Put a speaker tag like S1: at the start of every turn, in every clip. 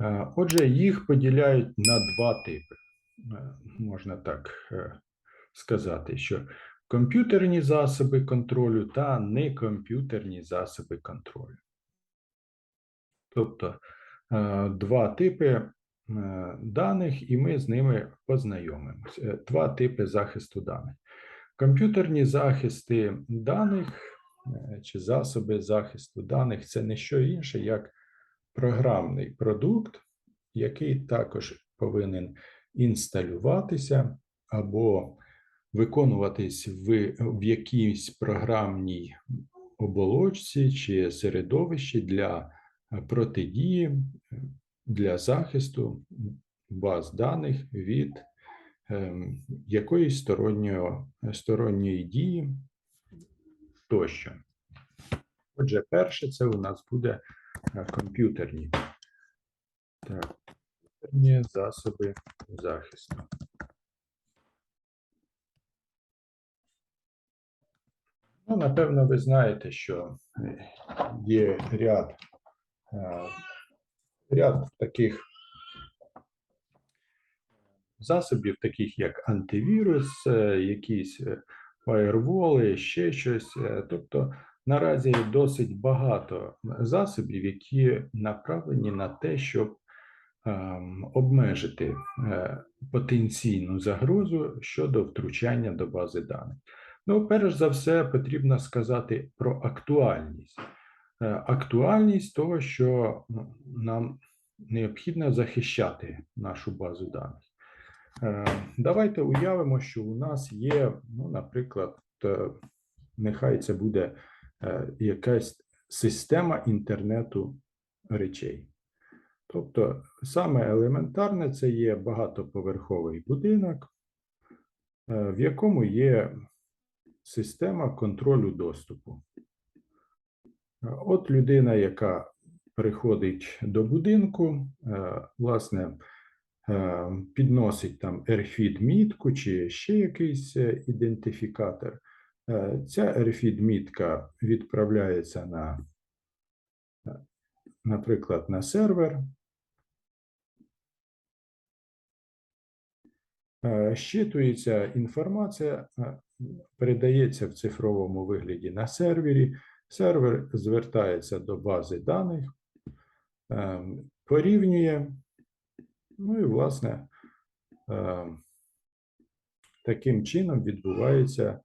S1: Е, Отже, їх поділяють на два типи. Е, Можна так е, сказати, що комп'ютерні засоби контролю та некомп'ютерні засоби контролю. Тобто два типи даних, і ми з ними познайомимося. Два типи захисту даних. Комп'ютерні захисти даних чи засоби захисту даних це не що інше, як програмний продукт, який також повинен інсталюватися або виконуватись в, в якійсь програмній оболочці чи середовищі для е, протидії, е, для захисту баз даних від ем, якоїсь сторонньої, сторонньої дії тощо. Отже, перше це у нас буде комп'ютерні. Так, комп'ютерні засоби захисту. Ну, напевно, ви знаєте, що е, є ряд, е, ряд таких засобів, таких як антивірус, е, якісь е, фаєрволи, ще щось. Е, Тобто наразі досить багато засобів, які направлені на те, щоб ем, обмежити е, потенційну загрозу щодо втручання до бази даних. Ну, перш за все, потрібно сказати про актуальність. Е, Актуальність того, що нам необхідно захищати нашу базу даних. Е, Давайте уявимо, що у нас є, ну, наприклад, нехай це буде якась система інтернету речей. Тобто, саме елементарне це є багатоповерховий будинок, е, в якому є система контролю доступу. Е, От людина, яка приходить до будинку, е, власне, е, підносить там RFID-мітку чи ще якийсь е, ідентифікатор. Е, Ця RFID-мітка відправляється на, е, наприклад, на сервер. Е, Щитується інформація, передається в цифровому вигляді на сервері. Сервер звертається до бази даних, е, порівнює, ну і, власне, е, таким чином відбувається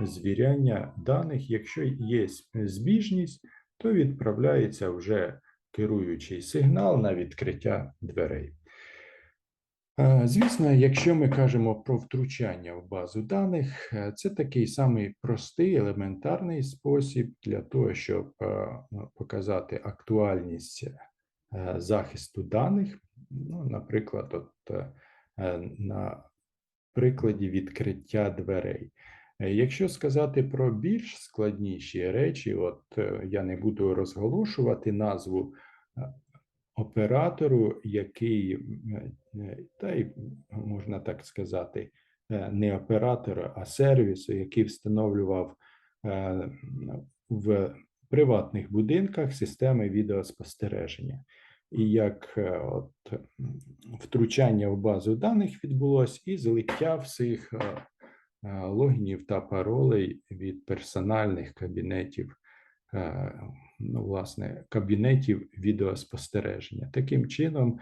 S1: звіряння даних. Якщо є збіжність, то відправляється вже керуючий сигнал на відкриття дверей. Звісно, якщо ми кажемо про втручання в базу даних, е, це такий самий простий, елементарний спосіб для того, щоб е, ну, показати актуальність е, захисту даних. Ну, наприклад, от, на прикладі відкриття дверей. Е, Якщо сказати про більш складніші речі, от е, я не буду розголошувати назву е, оператору, який, та й можна так сказати, не оператора, а сервісу, який встановлював в приватних будинках системи відеоспостереження. І як от втручання в базу даних відбулось, і злиття всіх логінів та паролей від персональних кабінетів е, ну, власне, кабінетів відеоспостереження. Таким чином,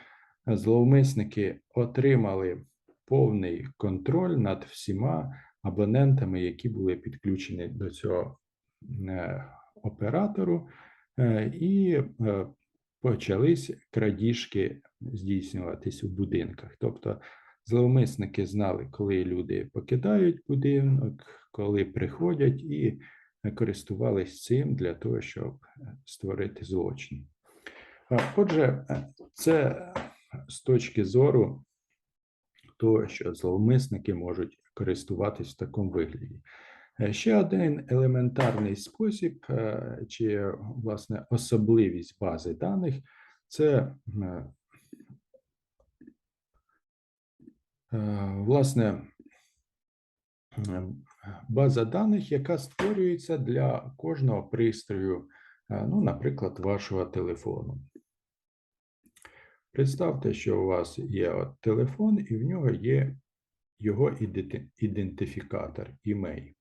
S1: е, зловмисники отримали повний контроль над всіма абонентами, які були підключені до цього е, оператору, е, і е, почались крадіжки здійснюватись у будинках. Тобто зловмисники знали, коли люди покидають будинок, коли приходять, і користувались цим для того, щоб е, створити злочин. Отже, е, це з точки зору того, що зловмисники можуть користуватись в такому вигляді. Е, Ще один елементарний спосіб, е, чи власне особливість бази даних це е, е, власне е, база даних, яка створюється для кожного пристрою, е, ну, наприклад, вашого телефону. Представте, що у вас є от телефон, і в нього є його ідентифікатор, імей.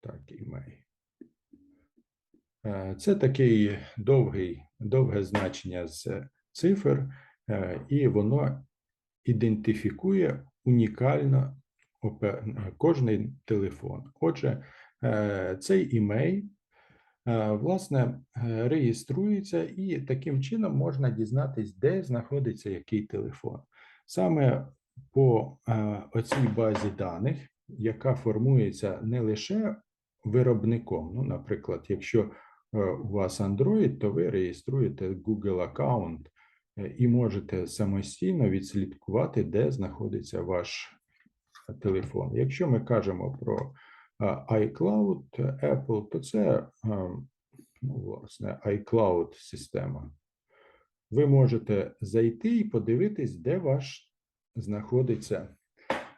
S1: Так, імей. Е, Це такий довгий, довге значення з цифр, е, і воно ідентифікує унікально кожний телефон. Отже, е, цей імей, е, власне, е, реєструється, і таким чином можна дізнатись, де знаходиться який телефон. Саме по е, оцій базі даних, яка формується не лише виробником. Ну, наприклад, якщо е, у вас Android, то ви реєструєте Google аккаунт е, і можете самостійно відслідкувати, де знаходиться ваш телефон. Якщо ми кажемо про е, iCloud Apple, то це е, ну, власне iCloud система. Ви можете зайти і подивитись, де ваш знаходиться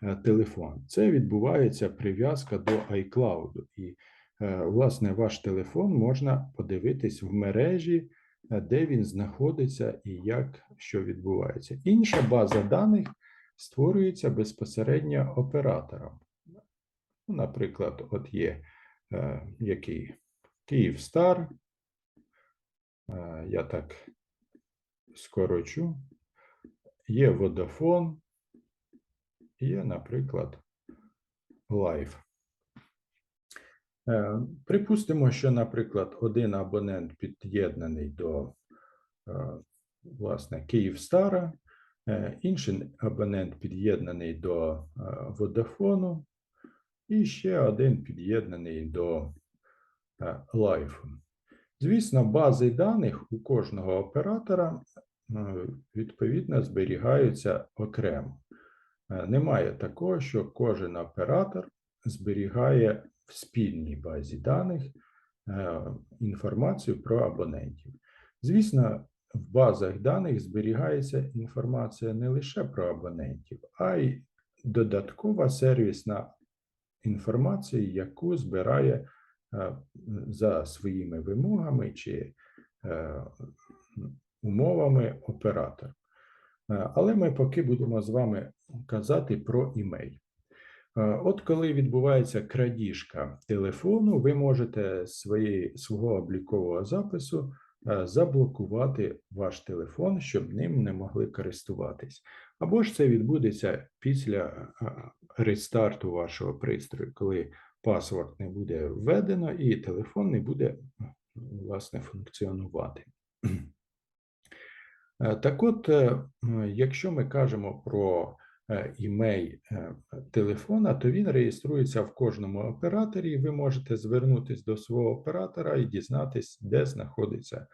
S1: е, телефон. Це відбувається прив'язка до iCloud. І, е, власне, ваш телефон можна подивитись в мережі, е, де він знаходиться і як що відбувається. Інша база даних створюється безпосередньо оператором. Ну, Наприклад, от є е, який Київстар. Е, я так скорочу. Є Vodafone, є, наприклад, Live. Е, Припустимо, що, наприклад, один абонент під'єднаний до е, власне Київстара, е, інший абонент під'єднаний до Vodafone, і ще один під'єднаний до Live. Звісно, бази даних у кожного оператора відповідно зберігаються окремо. Немає такого, що кожен оператор зберігає в спільній базі даних е, інформацію про абонентів. Звісно, в базах даних зберігається інформація не лише про абонентів, а й додаткова сервісна інформація, яку збирає е, за своїми вимогами чи е, умовами оператор. Але ми поки будемо з вами казати про імей. Е, От коли відбувається крадіжка телефону, ви можете з свого облікового запису е, заблокувати ваш телефон, щоб ним не могли користуватись. Або ж це відбудеться після е, рестарту вашого пристрою, коли паспорт не буде введено і телефон не буде власне функціонувати. Так от, якщо ми кажемо про імей е, телефона, то він реєструється в кожному операторі, і ви можете звернутися до свого оператора і дізнатись, де знаходиться е,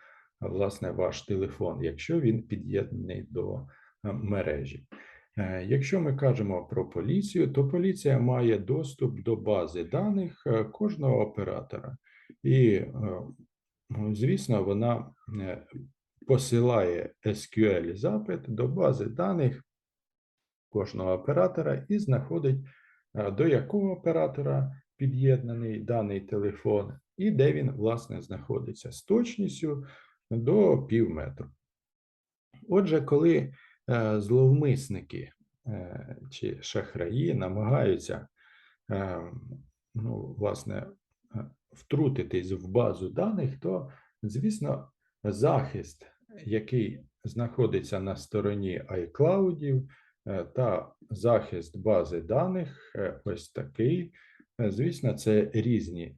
S1: власне ваш телефон, якщо він під'єднаний до е, мережі. Е, Якщо ми кажемо про поліцію, то поліція має доступ до бази даних е, кожного оператора. І, е, звісно, вона е, посилає SQL запит до бази даних кожного оператора і знаходить, е, до якого оператора під'єднаний даний телефон, і де він, власне, знаходиться з точністю до пів метру. Отже, коли е, зловмисники е, чи шахраї намагаються ну, власне, втрутитись в базу даних, то, звісно, захист, який знаходиться на стороні iCloud, та захист бази даних, е, ось такий. Е, Звісно, це різні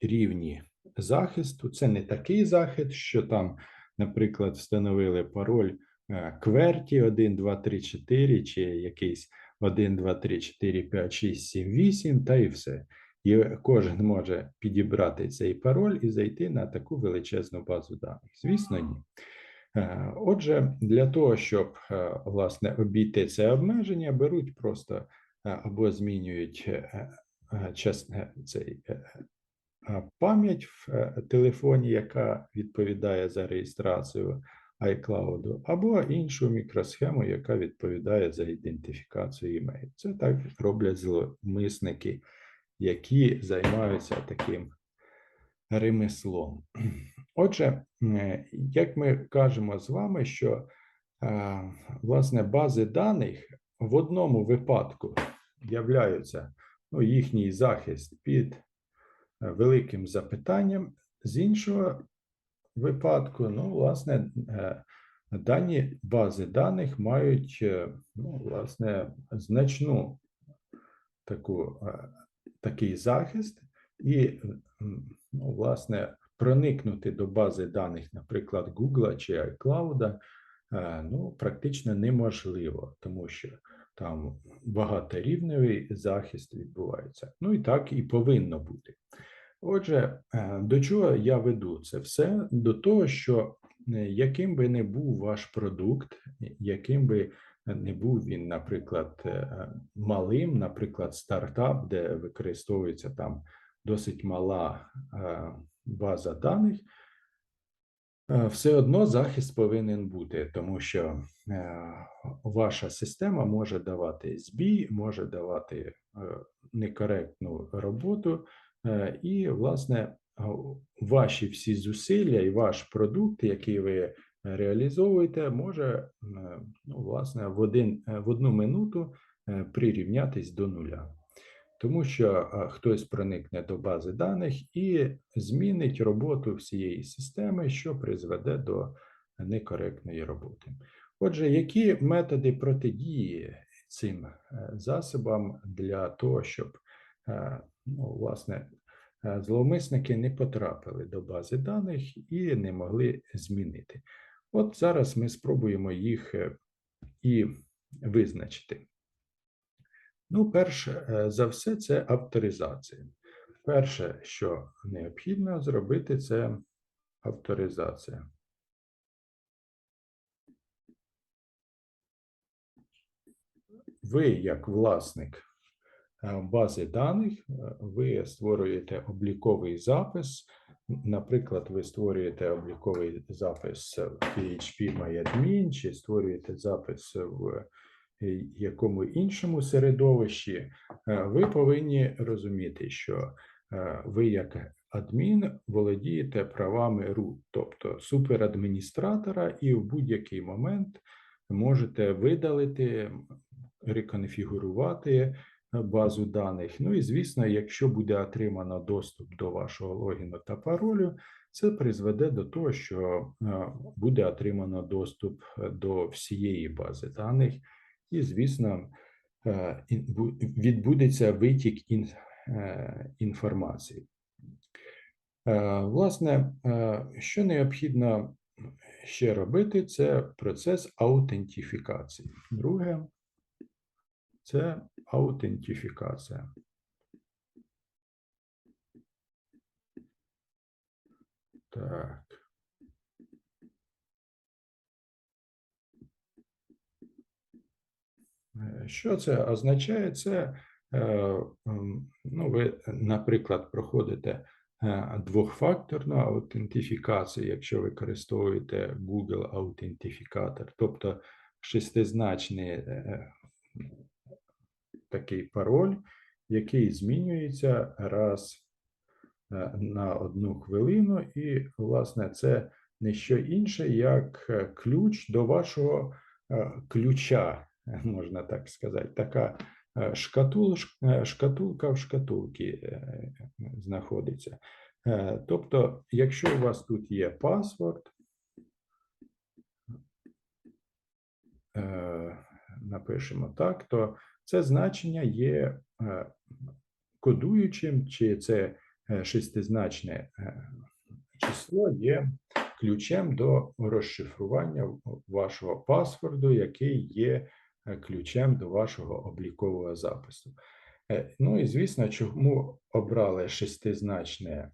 S1: рівні захисту. Це не такий захист, що там, наприклад, встановили пароль е, QWERTY 1, 2, 3, 4 чи якийсь 1, 2, 3, 4, 5, 6, 7, 8 та і все. І кожен може підібрати цей пароль і зайти на таку величезну базу даних. Звісно, ні. Е, Отже, для того, щоб е, власне обійти це обмеження, беруть просто е, або змінюють цей пам'ять в телефоні, яка відповідає за реєстрацію iCloud, або іншу мікросхему, яка відповідає за ідентифікацію імейл. Це так роблять зловмисники, які займаються таким ремеслом. Отже, е, як ми кажемо з вами, що е, власне бази даних в одному випадку являються ну, їхній захист під е, великим запитанням, з іншого випадку, ну, власне, дані бази даних мають ну, власне, значну таку, такий захист, і, ну, власне, проникнути до бази даних, наприклад, Google чи iCloud, е, ну, практично неможливо, тому що там багаторівневий захист відбувається. Ну і так і повинно бути. Отже, е, до чого я веду це все? До того, що е, яким би не був ваш продукт, яким би не був він, наприклад, малим, наприклад, стартап, де використовується там досить мала е, база даних, е, все одно захист повинен бути, тому що е, ваша система може давати збій, може давати некоректну роботу, і, власне, ваші всі зусилля і ваш продукт, який ви реалізовуєте, може ну, власне в один в одну минуту прирівнятись до нуля. Тому що хтось проникне до бази даних і змінить роботу всієї системи, що призведе до некоректної роботи. Отже, які методи протидії цим е, засобам для того, щоб е, ну, власне е, зловмисники не потрапили до бази даних і не могли змінити? От зараз ми спробуємо їх і визначити. Ну, перше е, за все, це авторизація. Перше, що необхідно зробити, це авторизація. Ви, як власник е, бази даних, е, ви створюєте обліковий запис. Наприклад, ви створюєте обліковий запис в PHP MyAdmin, чи створюєте запис в якому іншому середовищі, е, ви повинні розуміти, що е, ви, як адмін, володієте правами root, тобто суперадміністратора, і в будь-який момент можете видалити, реконфігурувати базу даних. Ну і звісно, якщо буде отримано доступ до вашого логіну та паролю, це призведе до того, що е, буде отримано доступ до всієї бази даних, і, звісно, е, відбудеться витік е, інформації. Власне, що необхідно ще робити, це процес аутентифікації. Друге, це аутентифікація. Так. Що це означає? Це, е, ну, ви, наприклад, проходите е, двохфакторну аутентифікацію, якщо використовуєте Google аутентифікатор, тобто шестизначний такий пароль, який змінюється раз е, на одну хвилину, і, власне, це не що інше, як е, ключ до вашого е, ключа, можна так сказати, така шкатул, шкатулка в шкатулці знаходиться. Тобто, якщо у вас тут є паспорт, напишемо так, то це значення є е, кодуючим, чи це е, шестизначне е, число є ключем до розшифрування вашого паспорту, який є ключем до вашого облікового запису. Ну і звісно, чому обрали шестизначне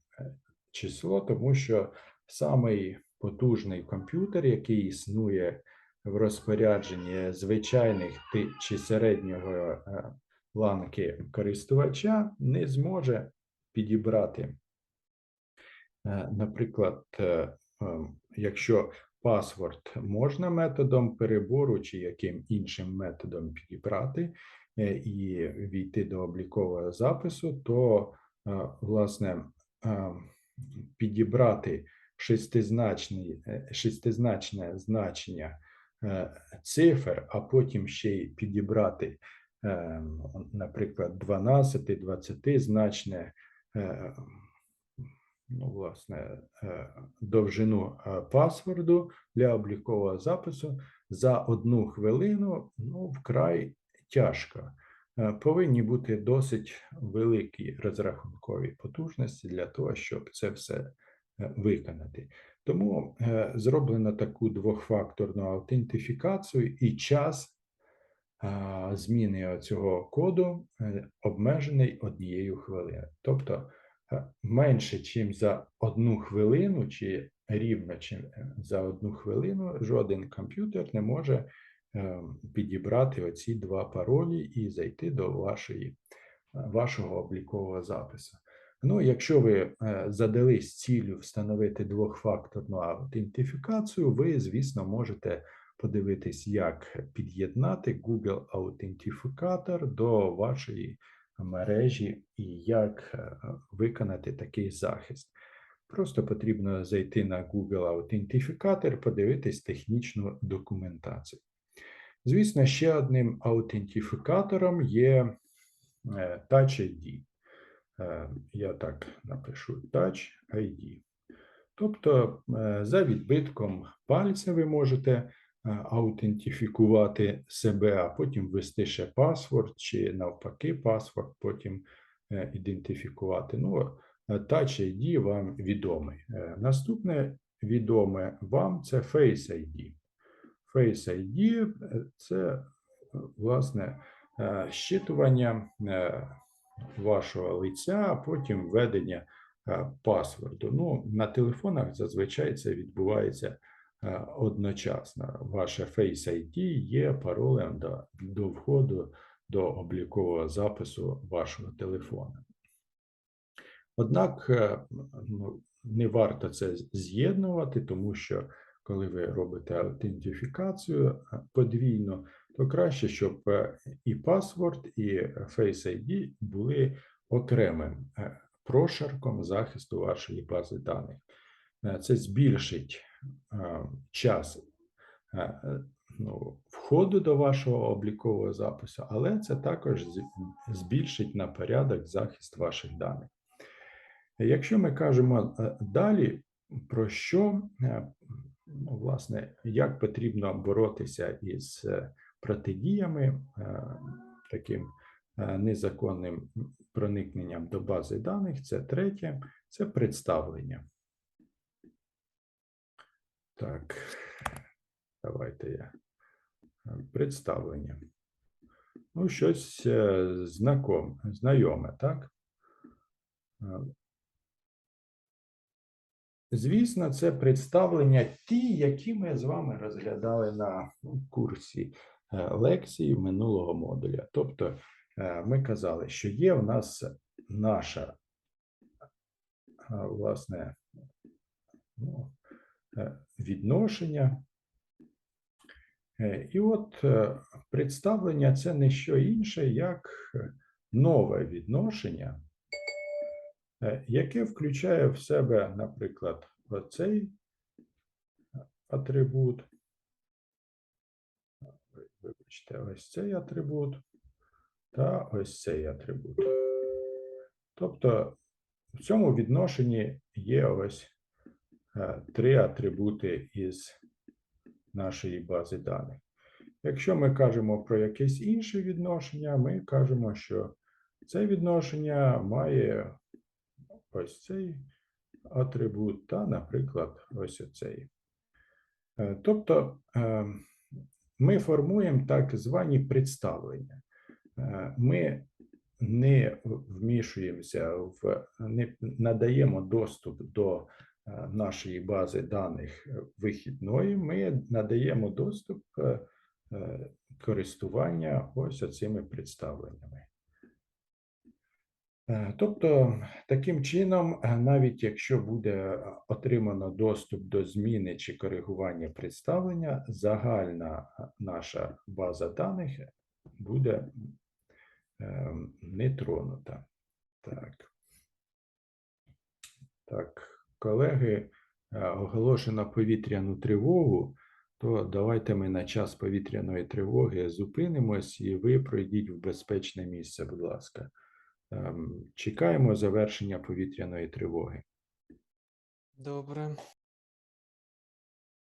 S1: число, тому що самий потужний комп'ютер, який існує в розпорядженні звичайних чи середнього е, ланки користувача не зможе підібрати. Е, наприклад, е, якщо паспорт можна методом перебору чи яким іншим методом підібрати і війти до облікового запису, то, власне, підібрати шестизначний, е, шестизначне значення е, цифр, а потім ще й підібрати, е, наприклад, 12, 20 значне, е, власне, е, довжину е, паспорту для облікового запису за одну хвилину, ну, вкрай тяжко. Е, Повинні бути досить великі розрахункові потужності для того, щоб це все виконати. Тому зроблено таку двохфакторну аутентифікацію і час зміни цього коду обмежений однією хвилиною. Тобто менше, ніж за одну хвилину, чи рівно чим е, за одну хвилину, жоден комп'ютер не може е, підібрати оці два паролі і зайти до вашої, вашого облікового запису. Ну, якщо ви е, задались ціллю встановити двохфакторну аутентифікацію, ви, звісно, можете подивитись, як під'єднати Google аутентифікатор до вашої мережі і як е, виконати такий захист. Просто потрібно зайти на Google аутентифікатор, подивитись технічну документацію. Звісно, ще одним аутентифікатором є е, Touch ID. Е, Я так напишу Touch ID. Тобто, за відбитком пальця ви можете аутентифікувати себе, а потім ввести ще паспорт, чи навпаки, паспорт, потім е, ідентифікувати. Ну, е, Touch ID вам відомий. Е, Наступне відоме вам це Face ID. Face ID е, це е, власне е, щитування е, вашого лиця, а потім введення е, паспорту. Ну, на телефонах зазвичай це відбувається е, одночасно. Ваше Face ID є паролем до, до входу до облікового запису вашого телефону. Однак е, ну, не варто це з'єднувати, тому що коли ви робите аутентифікацію е, подвійно, то краще, щоб е, і паспорт, і Face ID були окремим е, прошарком захисту вашої бази даних. Е, Це збільшить е, час е, е, ну, входу до вашого облікового запису, але це також збільшить на порядок захист ваших даних. Якщо ми кажемо е, далі, про що, е, ну, власне, як потрібно боротися із е, протидіями е, таким е, незаконним проникненням до бази даних, це третє, це представлення. Так, давайте я. Представлення. Ну, щось е, знаком, знайоме, так? Е, Звісно, це представлення ті, які ми з вами розглядали на ну, курсі е, лекцій минулого модуля. Тобто, ми казали, що є в нас наша, власне, ну, відношення. Е, І от е, представлення це не що інше, як е, нове відношення, е, яке включає в себе, наприклад, оцей атрибут. Вибачте, ось цей атрибут та ось цей атрибут. Тобто в цьому відношенні є ось е, три атрибути із нашої бази даних. Якщо ми кажемо про якесь інше відношення, ми кажемо, що це відношення має ось цей атрибут та, наприклад, ось оцей. Е, Тобто е, ми формуємо так звані представлення. Е, Ми не вмішуємося в не надаємо доступ до е, нашої бази даних е, вихідної, ми надаємо доступ е, е, користування ось цими представленнями. Е, Тобто, таким чином, е, навіть якщо буде е, отримано доступ до зміни чи коригування представлення, загальна е, наша база даних буде е, не тронута. Так. Так, колеги, е, оголошено повітряну тривогу, то давайте ми на час повітряної тривоги зупинимось і ви пройдіть в безпечне місце, будь ласка. Ем, Чекаємо завершення повітряної тривоги.
S2: Добре.